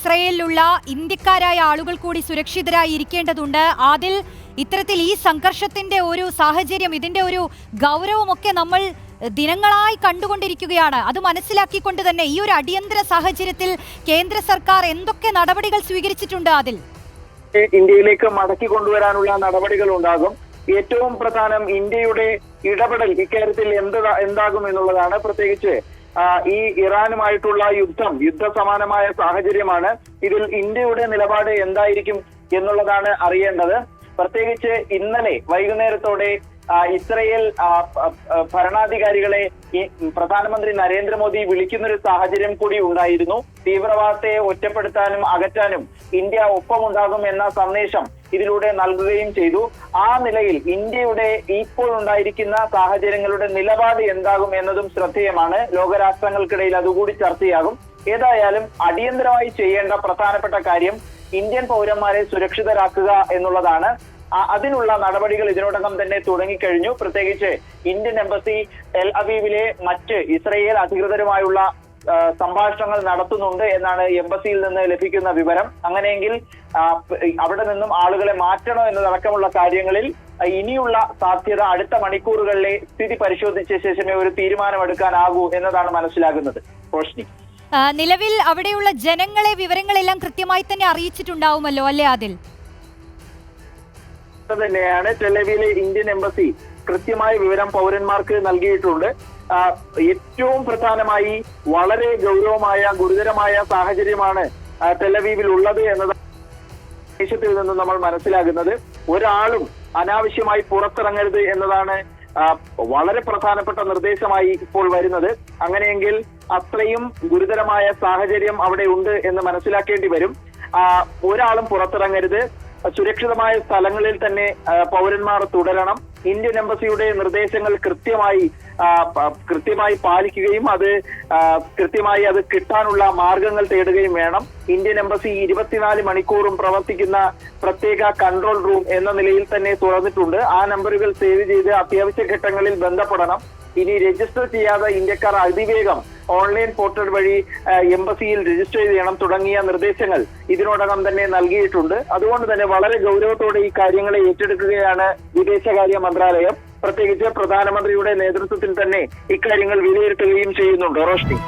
ഇസ്രയേലിലുള്ള ഇന്ത്യക്കാരായ ആളുകൾ കൂടി സുരക്ഷിതരായി ഇരിക്കേണ്ടതുണ്ട്. അതിൽ ഇത്തരത്തിൽ ഈ സംഘർഷത്തിന്റെ ഒരു സാഹചര്യം ഇതിന്റെ ഒരു ഗൗരവമൊക്കെ നമ്മൾ ദിനങ്ങളായി കണ്ടുകൊണ്ടിരിക്കുകയാണ്. അത് മനസ്സിലാക്കിക്കൊണ്ട് തന്നെ ഈ ഒരു അടിയന്തര സാഹചര്യത്തിൽ കേന്ദ്ര സർക്കാർ എന്തൊക്കെ നടപടികൾ സ്വീകരിച്ചിട്ടുണ്ട് അതിൽ? ഇന്ത്യയിലേക്ക് മടക്കി കൊണ്ടുവരാനുള്ള നടപടികൾ ഉണ്ടാകും. ഏറ്റവും പ്രധാനം ഇന്ത്യയുടെ ഇടപെടൽ ഇക്കാര്യത്തിൽ എന്ത് എന്താകും എന്നുള്ളതാണ് പ്രത്യേകിച്ച് ഈ ഇറാനുമായിട്ടുള്ള യുദ്ധം യുദ്ധസമാനമായ സാഹചര്യമാണ് ഇതിൽ ഇന്ത്യയുടെ നിലപാട് എന്തായിരിക്കും എന്നുള്ളതാണ് അറിയേണ്ടത്. പ്രത്യേകിച്ച് ഇന്നലെ വൈകുന്നേരത്തോടെ ഇസ്രയേൽ ഭരണാധികാരികളെ പ്രധാനമന്ത്രി നരേന്ദ്രമോദി വിളിക്കുന്നൊരു സാഹചര്യം കൂടി ഉണ്ടായിരുന്നു. തീവ്രവാദത്തെ ഒറ്റപ്പെടുത്താനും അകറ്റാനും ഇന്ത്യ ഒപ്പമുണ്ടാകും എന്ന സന്ദേശം ഇതിലൂടെ നൽകുകയും ചെയ്തു. ആ നിലയിൽ ഇന്ത്യയുടെ ഇപ്പോൾ ഉണ്ടായിരിക്കുന്ന സാഹചര്യങ്ങളുടെ നിലപാട് എന്താകും എന്നതും ശ്രദ്ധേയമാണ്. ലോകരാഷ്ട്രങ്ങൾക്കിടയിൽ അതുകൂടി ചർച്ചയാകും. ഏതായാലും അടിയന്തരമായി ചെയ്യേണ്ട പ്രധാനപ്പെട്ട കാര്യം ഇന്ത്യൻ പൗരന്മാരെ സുരക്ഷിതരാക്കുക എന്നുള്ളതാണ്. അതിനുള്ള നടപടികൾ ഇതിനോടകം തന്നെ തുടങ്ങിക്കഴിഞ്ഞു. പ്രത്യേകിച്ച് ഇന്ത്യൻ എംബസി ടെൽ അവീവിലെ മറ്റ് ഇസ്രയേൽ അധികൃതരുമായുള്ള സംഭാഷണങ്ങൾ നടത്തുന്നുണ്ട് എന്നാണ് എംബസിയിൽ നിന്ന് ലഭിക്കുന്ന വിവരം. അങ്ങനെയെങ്കിൽ അവിടെ നിന്നും ആളുകളെ മാറ്റണോ എന്നതടക്കമുള്ള കാര്യങ്ങളിൽ ഇനിയുള്ള സാധ്യത അടുത്ത മണിക്കൂറുകളിലെ സ്ഥിതി പരിശോധിച്ച ശേഷമേ ഒരു തീരുമാനമെടുക്കാനാകൂ എന്നതാണ് മനസ്സിലാകുന്നത്. റോഷ്നി. നിലവിൽ അവിടെയുള്ള ജനങ്ങളെ വിവരങ്ങളെല്ലാം കൃത്യമായി തന്നെ അറിയിച്ചിട്ടുണ്ടാവുമല്ലോ അല്ലേ അതിൽ? തന്നെയാണ് ടെലവിയിലെ ഇന്ത്യൻ എംബസി കൃത്യമായ വിവരം പൗരന്മാർക്ക് നൽകിയിട്ടുണ്ട്. ഏറ്റവും പ്രധാനമായി വളരെ ഗൗരവമായ ഗുരുതരമായ സാഹചര്യമാണ് ടെലവീവിൽ ഉള്ളത് എന്നത് ദേശത്തിൽ നിന്ന് നമ്മൾ മനസ്സിലാകുന്നത്. ഒരാളും അനാവശ്യമായി പുറത്തിറങ്ങരുത് എന്നതാണ് വളരെ പ്രധാനപ്പെട്ട നിർദ്ദേശമായി ഇപ്പോൾ വരുന്നത്. അങ്ങനെയെങ്കിൽ അത്രയും ഗുരുതരമായ സാഹചര്യം അവിടെ ഉണ്ട് എന്ന് മനസ്സിലാക്കേണ്ടി വരും. ഒരാളും പുറത്തിറങ്ങരുത്. സുരക്ഷിതമായ സ്ഥലങ്ങളിൽ തന്നെ പൗരന്മാർ തുടരണം. ഇന്ത്യൻ എംബസിയുടെ നിർദ്ദേശങ്ങൾ കൃത്യമായി കൃത്യമായി പാലിക്കുകയും അത് കൃത്യമായി അത് കിട്ടാനുള്ള മാർഗങ്ങൾ തേടുകയും വേണം. ഇന്ത്യൻ എംബസി ഇരുപത്തിനാല് മണിക്കൂറും പ്രവർത്തിക്കുന്ന പ്രത്യേക കൺട്രോൾ റൂം എന്ന നിലയിൽ തന്നെ തുറന്നിട്ടുണ്ട്. ആ നമ്പറുകൾ സേവ് ചെയ്ത് അത്യാവശ്യ ഘട്ടങ്ങളിൽ ബന്ധപ്പെടണം. ഇനി രജിസ്റ്റർ ചെയ്യാതെ ഇന്ത്യക്കാർ അതിവേഗം ഓൺലൈൻ പോർട്ടൽ വഴി എംബസിയിൽ രജിസ്റ്റർ ചെയ്യണം തുടങ്ങിയ നിർദ്ദേശങ്ങൾ ഇതിനോടകം തന്നെ നൽകിയിട്ടുണ്ട്. അതുകൊണ്ട് തന്നെ വളരെ ഗൗരവത്തോടെ ഈ കാര്യങ്ങളെ ഏറ്റെടുക്കുകയാണ് വിദേശകാര്യ മന്ത്രാലയം. പ്രത്യേകിച്ച് പ്രധാനമന്ത്രിയുടെ നേതൃത്വത്തിൽ തന്നെ ഇക്കാര്യങ്ങൾ വിലയിരുത്തുകയും ചെയ്യുന്നുണ്ട്. റോഷ്നി.